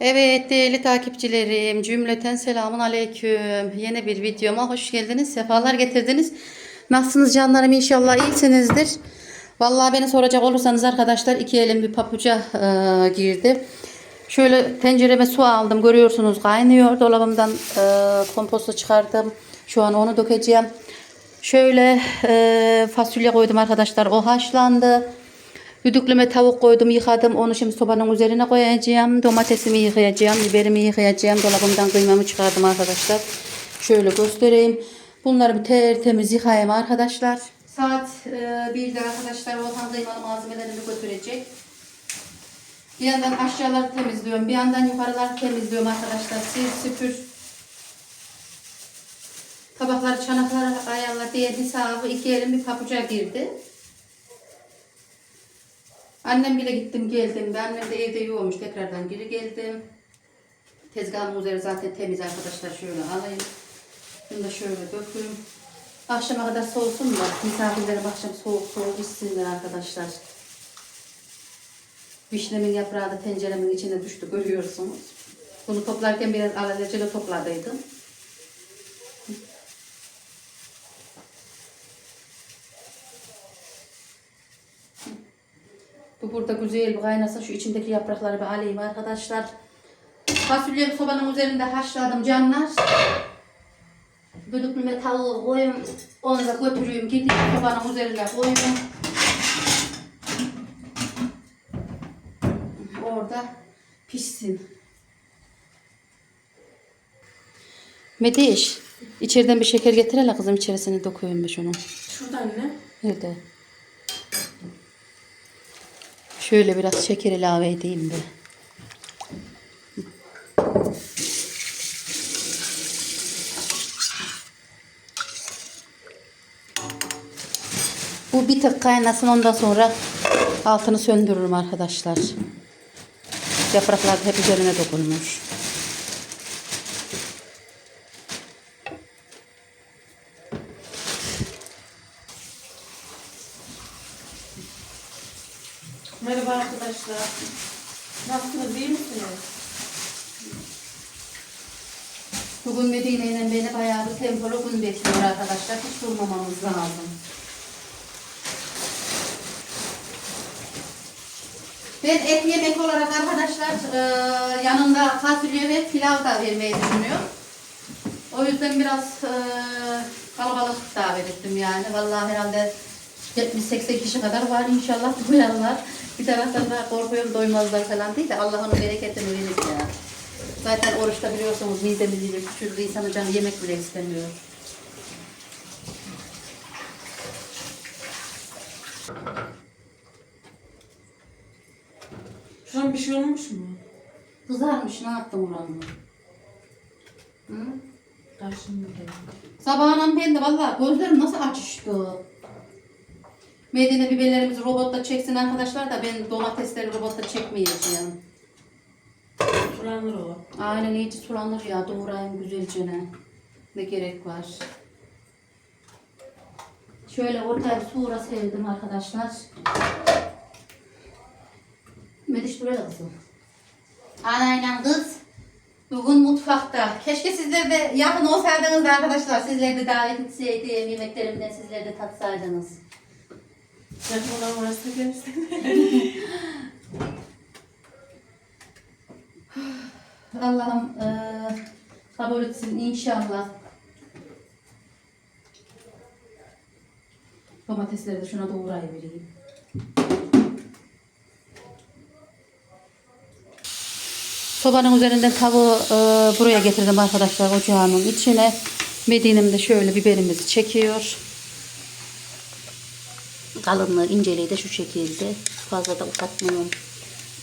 Evet değerli takipçilerim cümleten selamun aleyküm. Yeni bir videoma hoş geldiniz. Sefalar getirdiniz. Nasılsınız canlarım inşallah iyisinizdir. Vallahi beni soracak olursanız arkadaşlar iki elim bir papuca e, girdi. Şöyle tencereme su aldım görüyorsunuz kaynıyor. Dolabımdan e, kompostu çıkardım. Şu an onu dökeceğim. Şöyle e, fasulye koydum arkadaşlar o haşlandı. Düdüklüme tavuk koydum, yıkadım. Onu şimdi sobanın üzerine koyacağım. Domatesimi yıkayacağım, biberimi yıkayacağım. Dolabımdan kıymamı çıkardım arkadaşlar. Şöyle göstereyim. Bunları bir tertemiz yıkayayım arkadaşlar. Saat e, birde arkadaşlar Volkan kıymalı malzemelerini götürecek. Bir yandan aşağıları temizliyorum. Bir yandan yukarıları temizliyorum arkadaşlar. Sil süpür. Tabakları, çanakları ayarla diye hesabı iki elim bir papuca girdi. Annem bile gittim geldim. Annem de evde yoğurmuş. Tekrardan geri geldim. Tezgahın üzeri zaten temiz arkadaşlar. Şöyle alayım. Bunu da şöyle döküyorum. Akşama kadar soğusun da misafirlerim akşam soğuk soğuk içsinler arkadaşlar. Vişnemin yaprağı da tenceremin içine düştü görüyorsunuz. Bunu toplarken biraz alelacele topladıydım. Bu burada güzel bir kaynasın. Şu içindeki yaprakları bir alayım arkadaşlar. Fasulyemi sobanın üzerinde haşladım canlar. Düdüklüme tavuğu koyayım. Onu da götüreyim. Gidip sobanın üzerine koyayım. Orada pişsin. Mediş. içeriden bir şeker getir hele kızım içerisine dokuyayım ben şunu. Şurada anne. Nerede? Şöyle biraz şeker ilave edeyim de. Bu bir tık kaynasın ondan sonra altını söndürürüm arkadaşlar. Yapraklar hep üzerine dokunmuş. Merhaba arkadaşlar. Nasılsınız? iyi misiniz? Bugün Medine ile beni bayağı bir tempolu gün bekliyor arkadaşlar. Hiç durmamamız lazım. Ben et yemek olarak arkadaşlar e, yanında fasulye ve pilav da vermeyi düşünüyorum. O yüzden biraz e, kalabalık davet ettim yani. Vallahi herhalde 70-80 kişi kadar var inşallah doyarlar. Bir taraftan da korkuyorum doymazlar falan değil de Allah'ın bereketini verir ya. Zaten oruçta biliyorsunuz midemiz ile küçüldü insanın canı yemek bile istemiyor. Şuran bir şey olmuş mu? Kızarmış ne yaptım oranı? Hı? Karşımda Sabahından ben de valla gözlerim nasıl açıştı. Medine biberlerimizi robotta çeksin arkadaşlar da ben domatesleri robotta çekmeyeceğim. Sulanır o. Aynen iyice sulanır ya doğrayayım güzelce ne. Ne gerek var. Şöyle ortaya suğra sevdim arkadaşlar. Mediş buraya kızım. Anayla kız. Bugün mutfakta. Keşke sizler de yakın olsaydınız da arkadaşlar. Sizler de davet etseydim. Yemeklerimden sizler de tatsaydınız. Olan varsa gelsin. Allah'ım eee kabul etsin inşallah. Domatesleri de şuna doğrayıvereyim. Sobanın üzerinden tavuğu eee, buraya getirdim arkadaşlar ocağımın içine. Medine'm de şöyle biberimizi çekiyor. Kalınlığı inceliği de şu şekilde. Fazla da uzatmıyorum.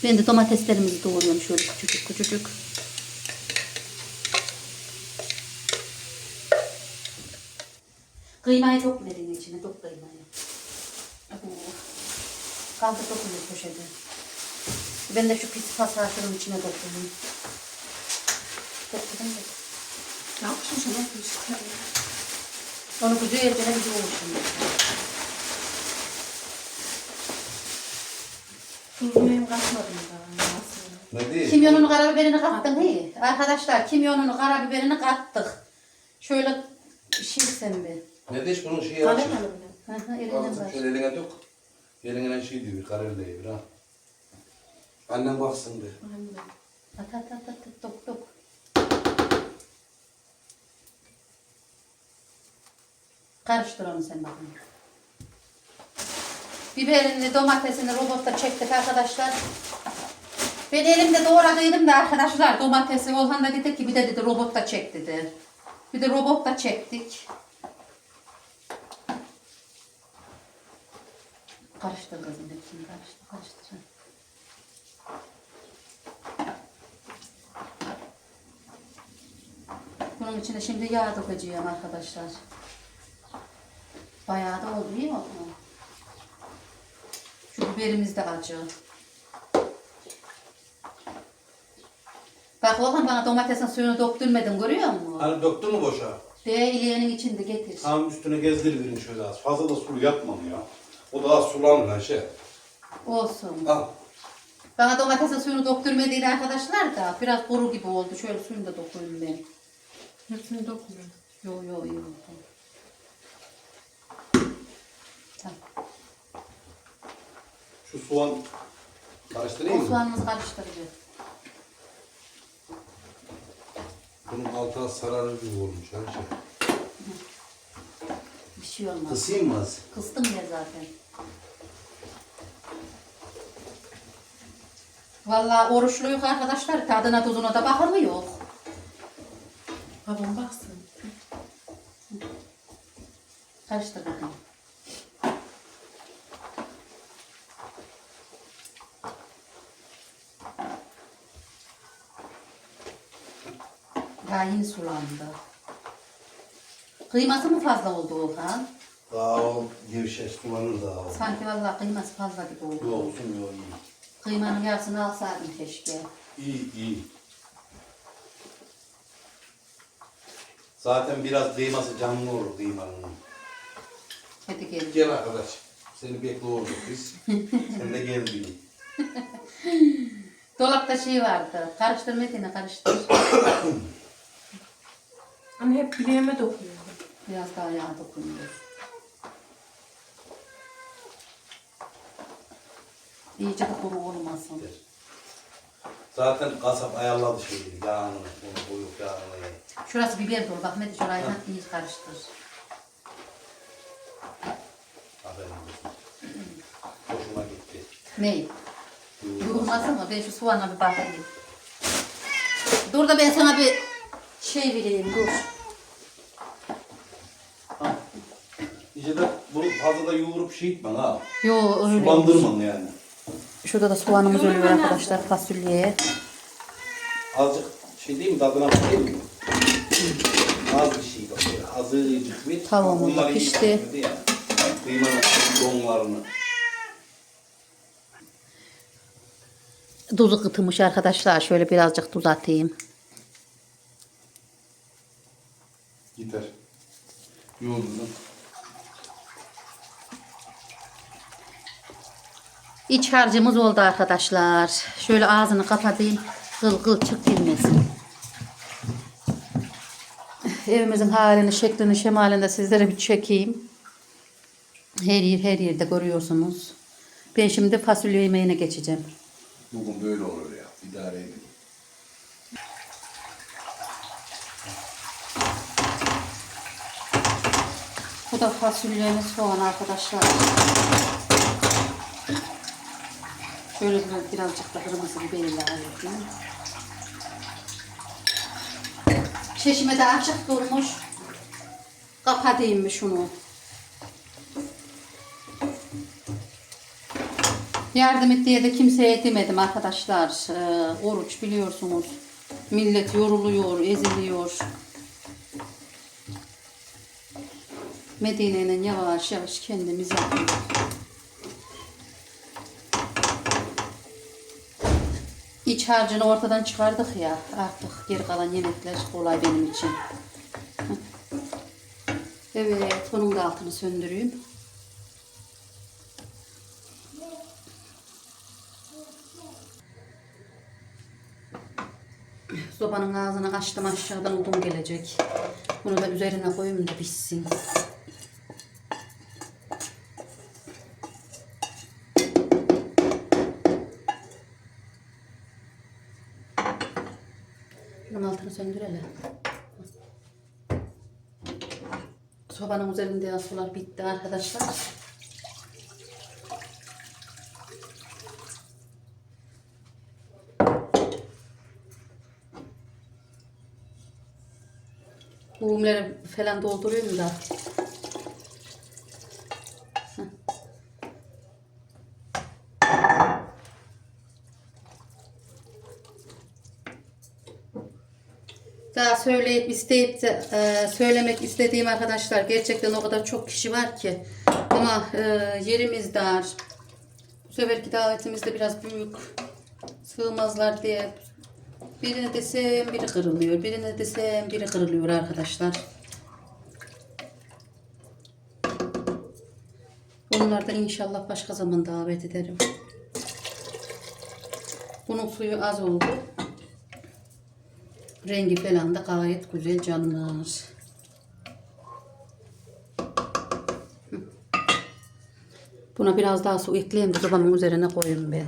Ben de domateslerimizi doğruyorum şöyle küçücük küçücük. Kıymayı çok verin içine, çok kıymayı. Kaldır dokunuyor poşete. Ben de şu pis pasağı şunun içine dokuyayım. Dokudum da. Ne yapmışsın sana? Onu güzelce bir yoğur şimdi. Hem katmadım daha. Ne değil? Kimyonunu karabiberini kattın iyi. Arkadaşlar kimyonunu karabiberini kattık. Şöyle pişirsen bir. Ne değil bunun şeyi Kalem açık. hanım Hı hı, elinden var. şöyle eline dök. Eline şey diyor, karar değil ha. Annem baksın bir. At at at at at dok dok. Karıştır onu sen bakın. Biberini, domatesini robotta çektik arkadaşlar. Ben elimde doğradıydım da arkadaşlar domatesi. Olhan da dedi ki bir de dedi robotta çek dedi. Bir de robotta çektik. Karıştır kızım hepsini karıştır karıştır. Bunun içine şimdi yağ dökeceğim arkadaşlar. Bayağı da oldu iyi biberimiz de acı. Bak oğlum bana domatesin suyunu döktürmedin görüyor musun? Hani döktün mü boşa? De ileğinin içinde getir. Tam üstüne gezdiriverin şöyle az. Fazla da sulu yapmam ya. O daha sulanır lan şey. Olsun. Al. Bana domatesin suyunu döktürmediydi arkadaşlar da biraz kuru gibi oldu. Şöyle suyunu da dokuyayım ben. Hepsini dokunuyor. Yo yo yo. Tamam. Şu soğan karıştırayım mı? soğanımızı karıştıracağız. Bunun altına sararır gibi olmuş her şey. Bir şey olmaz. Kısayım mı az? Kıstım ya zaten. Vallahi oruçluyuk arkadaşlar. Tadına tuzuna da bakır mı yok. Babam baksın. Karıştır bakayım. Daha yeni sulandı. Kıyması mı fazla oldu Okan? Daha o gevşek sulanır daha o. Sanki vallahi kıyması fazla gibi oldu. Yok yok iyi. Kıymanın yarısını alsaydım keşke. İyi iyi. Zaten biraz kıyması canlı olur kıymanın. Hadi gel. Gel arkadaş. Seni bekliyorduk biz. Sen de geldin. Dolapta şey vardı. Karıştır Metin'e karıştır. Anne hep bileğime dokunuyor. Biraz daha yağ dokunuyor. İyice de kuru olmasın. Zaten kasap ayarladı şeyi. Yağını, onu koyup yağını ye. Şurası biber dolu. Bak Metin şurayı ha. iyi karıştır. Aferin kızım. Hoşuma gitti. Ney? Durmasın mı? Ben şu soğana bir bakayım. Dur da ben sana bir şey vereyim. Dur. İşte de bunu fazla da yoğurup şey etmen ha. Yo öyle. Sulandırman yani. Şurada da soğanımız ölüyor arkadaşlar fasulyeye. Azıcık şey değil mi tadına bakayım mı? Az bir şey bak böyle azıcık bir. Tavuğumuz da Bunlar iyi pişti. ya. Kıymanın donlarını. Tuzu kıtılmış arkadaşlar. Şöyle birazcık tuz atayım. Gider. Yoğurdun. İç harcımız oldu arkadaşlar. Şöyle ağzını kapatayım. Kıl kıl çık girmesin. Evimizin halini, şeklini, şemalini de sizlere bir çekeyim. Her yer her yerde görüyorsunuz. Ben şimdi fasulye yemeğine geçeceğim. Bugün böyle olur ya. İdare edin. Bu da fasulyemiz soğan arkadaşlar. Şöyle biraz, birazcık da kırmızı biber ilave edeyim. Çeşme de açık durmuş. Kapatayım mı şunu? Yardım et diye de kimseye demedim arkadaşlar. Ee, oruç biliyorsunuz. Millet yoruluyor, eziliyor. Medine'nin yavaş yavaş kendimiz yapıyoruz. İç harcını ortadan çıkardık ya. Artık geri kalan yemekler kolay benim için. Evet, bunun da altını söndüreyim. Sobanın ağzını açtım aşağıdan odun gelecek. Bunu da üzerine koyayım da pişsin. Altını söndürelim. Sobanın üzerinde sular bitti arkadaşlar. Buğumları falan dolduruyorum da. Daha söyleyip isteyip de e, söylemek istediğim arkadaşlar gerçekten o kadar çok kişi var ki ama e, yerimiz dar. Bu seferki davetimiz de biraz büyük. Sığmazlar diye Birine desem biri kırılıyor. Birine desem biri kırılıyor arkadaşlar. Onlardan inşallah başka zaman davet ederim. Bunun suyu az oldu. Rengi falan da gayet güzel canlar. Buna biraz daha su ekleyeyim de sobamın üzerine koyayım ben.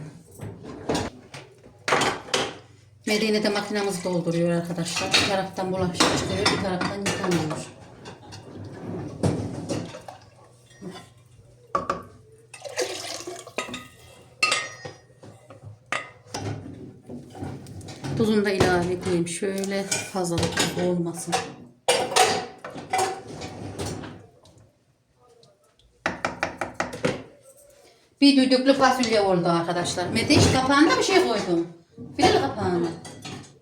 Medine'de makinamız dolduruyor arkadaşlar. Bir taraftan bulaşık çıkıyor, bir taraftan yıkanıyor. Tuzunu da ilave edeyim. Şöyle fazla da tuz olmasın. Bir düdüklü fasulye oldu arkadaşlar. Mediş kapağında bir şey koydum. Fil kapağını.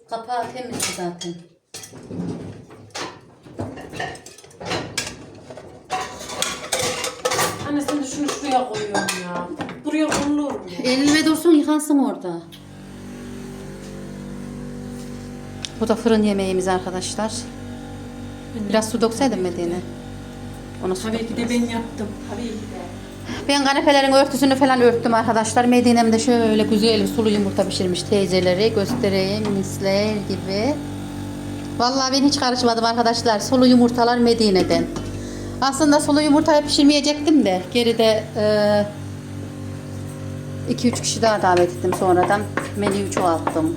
Kapağı temizdi zaten. Anne sen de şunu şuraya koyuyorsun ya. Buraya konulur mu? Elime dursun yıkansın orada. Bu da fırın yemeğimiz arkadaşlar. Biraz su dökseydim Medine. Ona su Tabii ki de ben yaptım. Tabii ki de. Ben kanepelerin örtüsünü falan örttüm arkadaşlar. Medine'mde şöyle güzel sulu yumurta pişirmiş teyzeleri. Göstereyim misler gibi. Vallahi ben hiç karışmadım arkadaşlar. Sulu yumurtalar Medine'den. Aslında sulu yumurtayı pişirmeyecektim de. Geride 2-3 kişi daha davet ettim sonradan. Menüyü çoğalttım.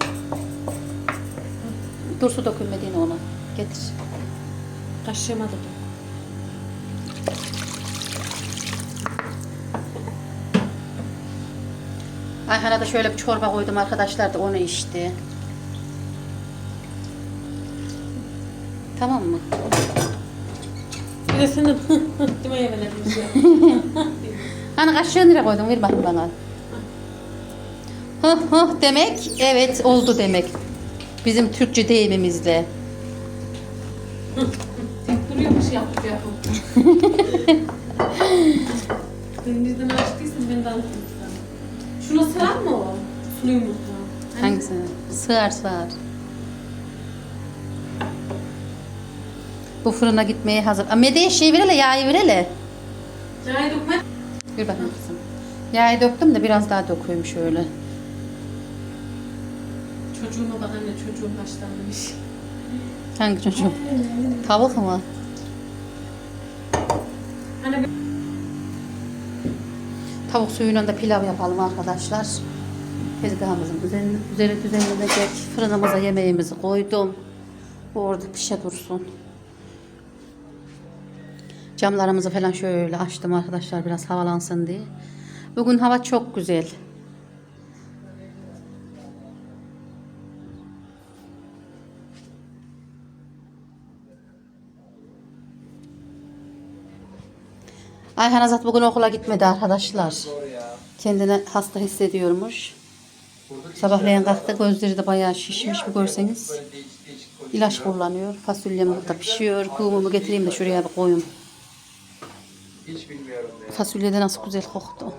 Dur su dökün Medine ona. Getir. Kaşıyamadım. Ayhan'a da şöyle bir çorba koydum arkadaşlar da onu içti. Tamam mı? Bir de senin demeye verelim ya. Hani kaşığı nereye koydun? Ver bakayım bana. Hı hı demek evet oldu demek. Bizim Türkçe deyimimizle. Duruyormuş yapıp yapıp. Sen bizden açtıysan ben de anlatayım sana. Şuna sığar mı o? Sulu yumurta. Hangisi? Sığar sığar. Bu fırına gitmeye hazır. Aa, Mede'ye şey verele, yağı verele. Cahil dökme. Bir bakayım kızım. Yağı döktüm de biraz daha döküyorum şöyle. Çocuğuma bak anne çocuğum haşlanmış. Hangi çocuk? Tavuk mu? Hani bir- Tavuk suyuyla da pilav yapalım arkadaşlar. Tezgahımızın üzerine, üzeri düzenlenecek. Fırınımıza yemeğimizi koydum. Bu orada pişe dursun. Camlarımızı falan şöyle açtım arkadaşlar biraz havalansın diye. Bugün hava çok güzel. Ayhan Azat bugün okula gitmedi arkadaşlar. Kendini hasta hissediyormuş. Sabahleyin kalktı gözleri de bayağı şişmiş bir görseniz. İlaç kullanıyor. Fasulyem burada pişiyor. Kuvumumu getireyim de şuraya bir koyayım. Fasulye de nasıl güzel koktu.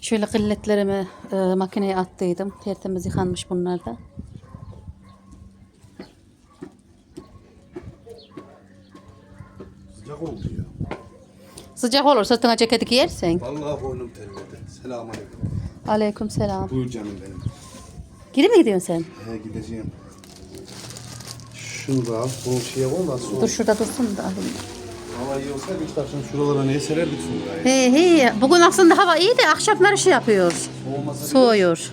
Şöyle kılletlerimi e, makineye attıydım. Tertemiz yıkanmış bunlar da. Sıcak oldu ya. Sıcak olur sırtına ceketi giyersen. Vallahi boynum terledi. Selamünaleyküm. Aleyküm selam. Buyur canım benim. Geri mi gidiyorsun sen? He gideceğim. Şunu da al. Bunu şeye koy da soğuk. Dur şurada dursun da alayım. Hava iyi olsaydı işte akşam şuralara neye sererdik sonra. He he. Bugün aslında hava iyi de akşamları şey yapıyor. Soğumasa Soğuyor.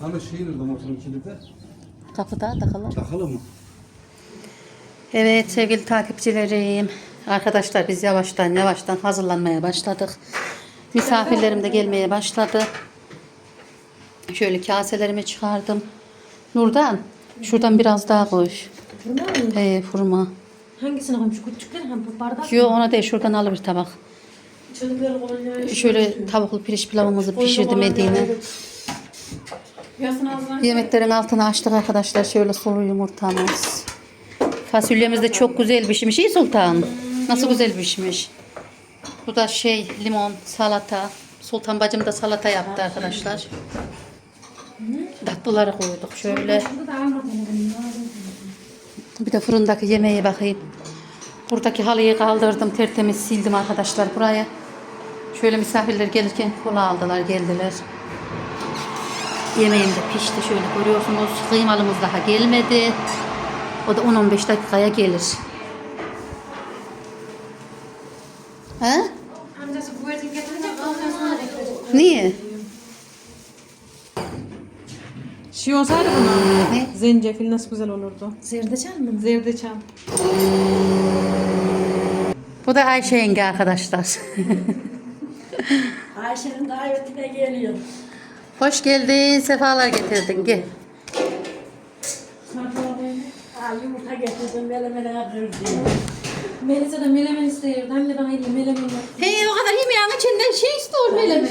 Hani şey nerede motorun kilidi? Kapıda takalım. Takalım mı? Evet sevgili takipçilerim. Arkadaşlar biz yavaştan yavaştan hazırlanmaya başladık. Misafirlerim de gelmeye başladı. Şöyle kaselerimi çıkardım. Nurdan şuradan biraz daha koy. Fırma mı? He fırma. Hangisini koymuş? Küçükler hem bu bardak. Yo ona değil şuradan al bir tabak. Şöyle tavuklu pirinç pilavımızı pişirdim Medine. Yemeklerin altını açtık arkadaşlar. Şöyle sulu yumurtamız. Fasulyemiz de çok güzel pişmiş. İyi Sultan. Nasıl güzel pişmiş. Bu da şey limon, salata. Sultan bacım da salata yaptı arkadaşlar. Tatlıları koyduk şöyle. Bir de fırındaki yemeğe bakayım. Buradaki halıyı kaldırdım, tertemiz sildim arkadaşlar buraya. Şöyle misafirler gelirken kola aldılar, geldiler. Yemeğim de pişti şöyle görüyorsunuz. Kıymalımız daha gelmedi. O da 10-15 dakikaya gelir. He? Amcası bu etin getirecek. Ondan sonra getirecek. Niye? Şey olsaydı buna. Ne? Zencefil nasıl güzel olurdu. Zerdeçal mı? Zerdeçal. Bu da Ayşe yenge arkadaşlar. Ayşe'nin davetine geliyor. Hoş geldin, sefalar getirdin. Gel. Yumurta getirdim, mele mele kırdım. Melisa da melemen istiyordu. Anne bana iyi melemen yap. He o kadar yemeğin içinden şey istiyor meleme.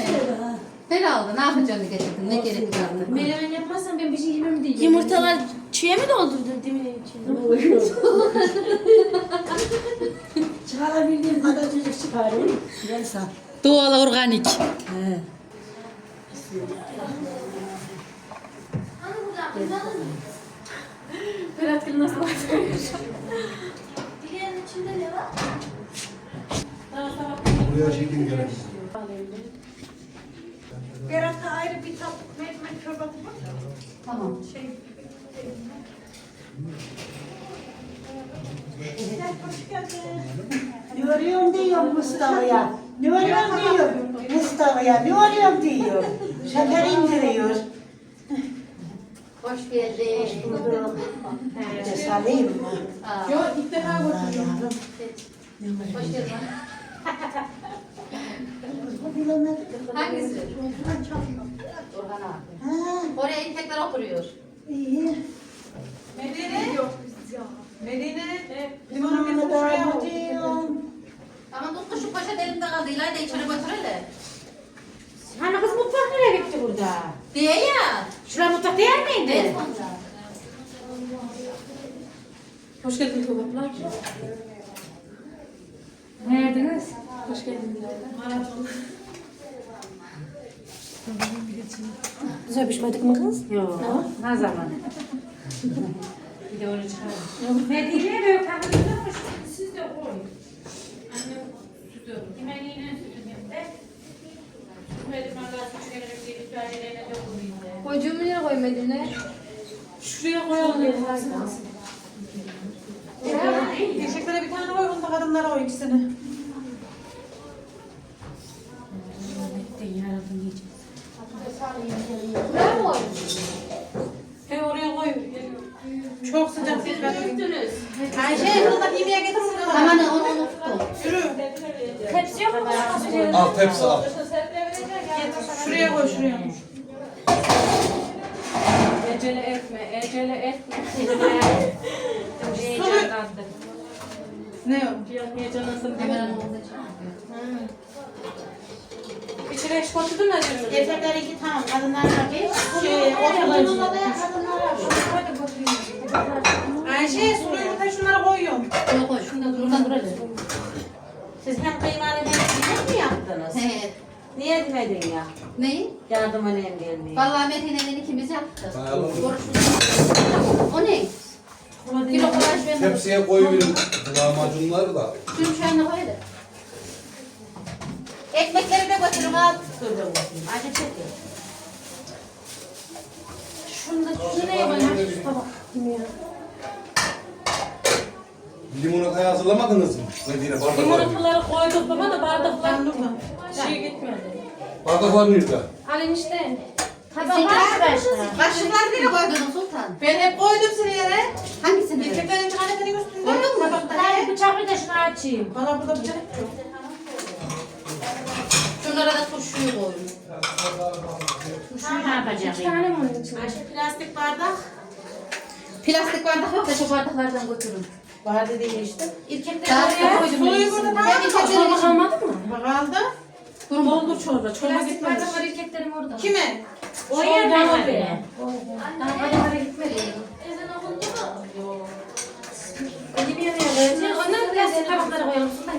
Herhalde ne yapacağını getirdin, ne gerek vardı. Melemen yapmazsan ben bir şey yemem diye. Yumurtalar çiğe mi doldurdun demin için? Çıkarabildiğim kadar çocuk çıkarayım. Gel sen. Doğal organik. He. Berat Gül nasıl bakıyor? Buraya şey gibi gerek. Berat'a ayrı bir tatlı mercimek çorbası var. Tamam. Ne arıyorum diyor Mustafa'ya. Ne arıyorum diyor Mustafa'ya. Ne arıyorum diyor. Şeker indiriyor. Hoş geldin. Ne salayım mı? Yok ilk defa götürdüm. Hoş geldin. Hangisi? Orhan abi. Ha, Oraya inekler oturuyor. iyi. Medine. Yok. Medine. Limonunu da alıyorum. Ama tuttu şu poşet elimde kaldı. İlayda içeri götürelim. Hani kız mutfak nereye gitti burada? Diye ya. Şurada mutfak değil miydi? Evet. Hoş geldin Tuğbatlar. Nerediniz? Hoş geldin. Güzel pişmedik mi kız? Yok. Ne zaman? bir de onu. Medine böyle kapatılmış. Siz de koyun. Annem sütü. Yemeğine sütü de. Sütmedim Allah sütü gelerek bir ritüellerine de koyayım de. Koyduğumu nereye koy Medine? Şuraya koyalım. Teşekkürler bir tane koy. Bunu da kadınlara koy ikisini. Buraya mı koy? He oraya koy. Çok sıcak. Ayşe bunu da yemeğe getirsin. Aman onu onu tuttu. Tepsi yok mu? Al tepsi al. Koy şuraya. Ecele etme, ecele etme. Heyecanlandı. Ne o? Heyecanlansın diye. İçine eş koydun mu acaba? Erkekler iki tamam, kadınlar bir. Şey, oturun Ayşe sulu yumurtayı şunlara koyuyorum. Şunu koy. Şunu buradan duralım. Siz hem kıymalı hem yemek mi yaptınız? He. Niye demedin ya? Neyi? Yardıma nem gelmeyi. Vallahi Medine'den ikimiz yaptık. Bayağı O ne? Kilo kolaj ben Tepsiye koyuverin lahmacunları da. Şunu şu anda koy da. Ekmekleri de götürün al. Çocuğum. Acı çekin. Bunu da şuraya koyalım. Tabak. Limonatayı hazırlamadınız mı? Medine bardaklar. Limonataları koyduk baba da bardaklar şey gitmedi. Bardaklar nerede? Alın işte. Tabak var arkadaşlar. Kaşıklar nereye koydun? Sultan. Ben hep koydum seni yere. Hangisini? Erkeklerin kanepenin üstünde. Koydun mu? Hadi bıçakla da şunu açayım. Bana burada bıçak yok. Şunlara da turşuyu koydum. Şunu ne yapacağım? İki tane mi onun için? Ayşe plastik bardak. Plastik bardak yok da şu bardaklardan götürün. Var dediğin işte. İrkekleri Daha oraya. koydum. Suyu burada tamam Ben mı? ilkekleri Çorba kalmadı mı? Bak aldı. Doldur çorba. Çorba Plastik gitmemiş. bardak var irkeklerim orada. Kime? O yerden Çorba tabii. Daha kadar gitmedi. Eli bir yere koyacağız. Ondan plastik tabaklara koyalım. Sultan.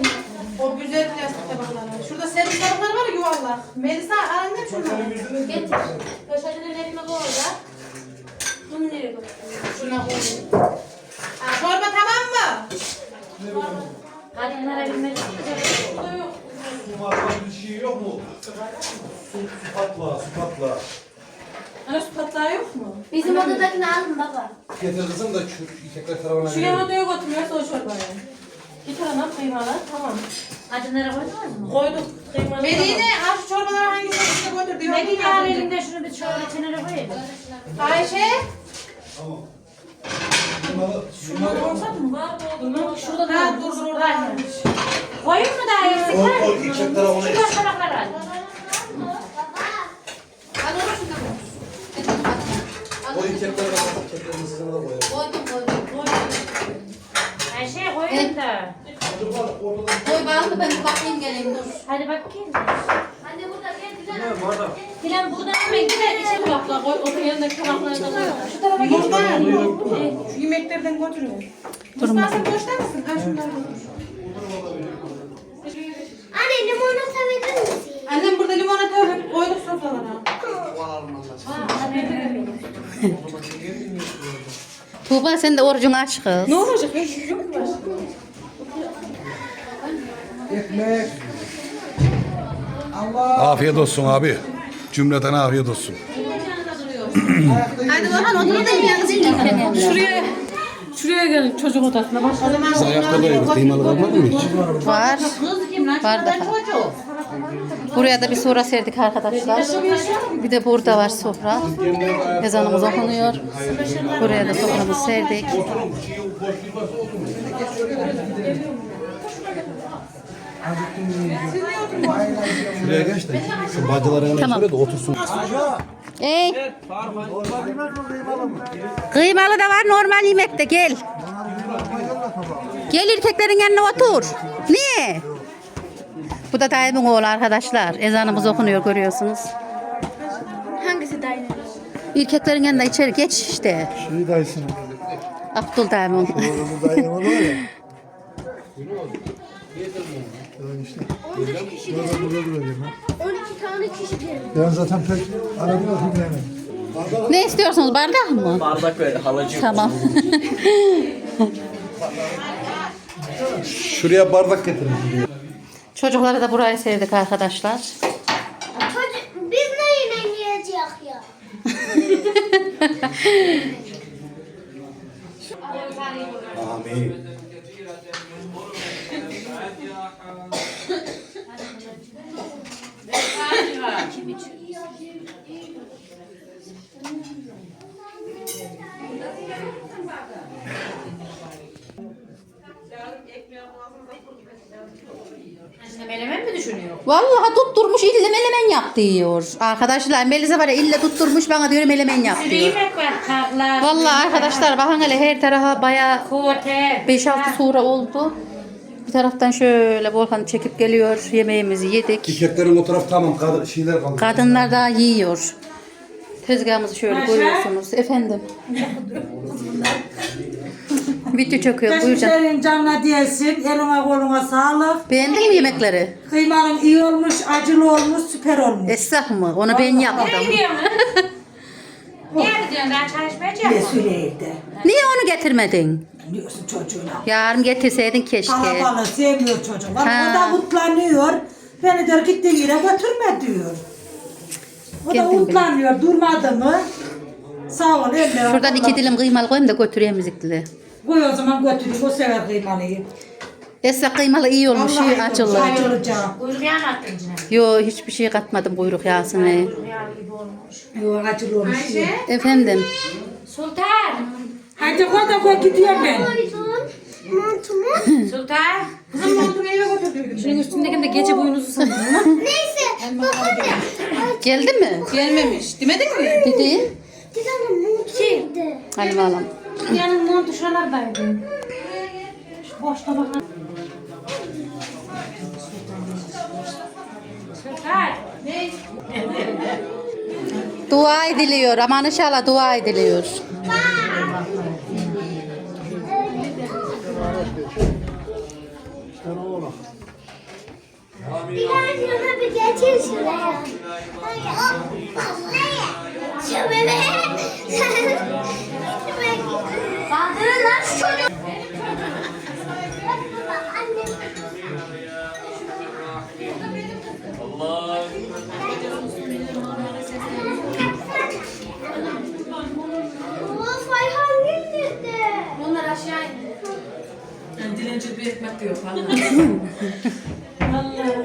O güzel plastik tabaklar. Şurada servis tabaklar var ya yuvarlak. Melisa annem şunları. Getir. Poşetinin elime koy da. Bunu nereye koy? Şuna koy. Ha, Çorba tamam mı? Hadi bunlara bilmedi. bir şey yok mu? Su, su patla, su patla. Ana su patlağı yok mu? Bizim odadakini alın baba. Getir kızım da şu erkekler tarafına Şu yan odaya götürüyorsa o çorbayı. Bir tane kıymalı tamam. Acınlara koydunuz mu? Koyduk kıymalı. Medine al şu çorbaları hangisini götür diyor. Medine al elinde şunu bir çorba kenara koyayım. Ayşe. Tamam. Şunları olsak mı? Var mı? Şurada da dur dur orada varmış. Koyun mu daha eksik Koy, var? koy, erkek tarafına Şu eksik. tabaklar al. O erkekler de erkeklerin sizin de koyalım. Koydum koydum. Ayşe koyun da. Çocuklar ortadan Koy bana ben bakayım geleyim dur. Hadi bakayım. Ne bardak? Dilan buradan hemen gider bak. Tabakla koy. Otur yanındaki tabakları da koy. Şu tarafa geç. Buradan. Şu yemeklerden götürüyor. Mustafa sen boşta mısın? Ha şunları götür. Anne limonata verir misin? Annem burada limonata hep koyduk sofralara. Tuğba sen de orucunu aç kız. Ne olacak? Hiç yok mu? Afiyet olsun abi. Cümleten afiyet olsun. Hadi bakalım otur da yanınızı Şuraya Şuraya gelin çocuk odasına zaman Biz ayakta da. Kıymalı kalmadı mı hiç? Var. Var da. Buraya da bir sofra serdik arkadaşlar. Bir de burada var sofra. Ezanımız okunuyor. Buraya da soframızı serdik. Şuraya geç de. Şu bacılara hemen Tamam. de otursun. Ey. Kıymalı da var normal yemekte gel. Gel erkeklerin yanına otur. Niye? Bu da dayımın oğlu arkadaşlar. Ezanımız okunuyor görüyorsunuz. Hangisi dayı? Erkeklerin yanına içeri geç işte. Şey dayısın. Abdul dayımın. Oğlum dayı var ya. İşte. 12 kişi Burada burada duracağım ha. 12 tane kişi gelir. Ben zaten pek aradım da dinlemem. ne istiyorsunuz bardak mı? Bardak ver halacığım. Tamam. Şuraya bardak getirin. Çocukları da buraya serdik arkadaşlar. Çocuk, biz neyle yiyeceğiz ya? Amin. Vallahi tutturmuş ille melemen yap diyor. Arkadaşlar Melisa var ya ille tutturmuş bana diyor melemen yap diyor. yemek var kaklar. Vallahi arkadaşlar bakın hele her tarafa baya Kote. 5-6 sura oldu. Bir taraftan şöyle Volkan çekip geliyor. Yemeğimizi yedik. Erkeklerin o taraf tamam. Kadın, şeyler kaldı. Kadınlar daha yiyor. Tezgahımızı şöyle görüyorsunuz. Efendim. Video çöküyor. Buyuracağım. Geçmişlerin canına diyesin. Eline koluna sağlık. Beğendin mi yemekleri? Kıymalın iyi olmuş, acılı olmuş, süper olmuş. Esnaf mı? Onu ben yaptım. Nereye gidiyorsun? Nereye gidiyorsun? Daha? Mesuliyette. Niye onu getirmedin? Biliyorsun çocuğuna. Yarın getirseydin keşke. Kalabalığı sevmiyor çocuk. Bak Ha. o da mutlanıyor. Beni diyor gittiğin yere götürme diyor. O da Geldim mutlanıyor. Durmadı mı? Sağ ol Emre. Şuradan iki dilim kıymalı koyayım da götüreyim müzikli. Koy o zaman götüreyim. O sever kıymalıyı. Esra kıymalı iyi olmuş, iyi açılır. Açılacağım. Kuyruk yağı mı attın içine? Yo hiçbir şey katmadım kuyruk yağsına. Kuyruk yağı gibi olmuş. Yok açılıyormuş. Efendim. Sultan. Hadi koy da koy gidiyorum ben. Montumu. Sultan. Kızım montunu eve götürdüydüm. Şunun üstündekini de gece boyunuzu sandım. Neyse. Bakalım. Geldi mi? Gelmemiş. Demedin mi? Dedi. Gidelim montu nerede? Hadi bakalım. Yanın montu şuralardaydı. Şu. Sultan. Ne? Dua ediliyor. Aman inşallah dua ediliyor. Ekmek diyor falan. Nerede?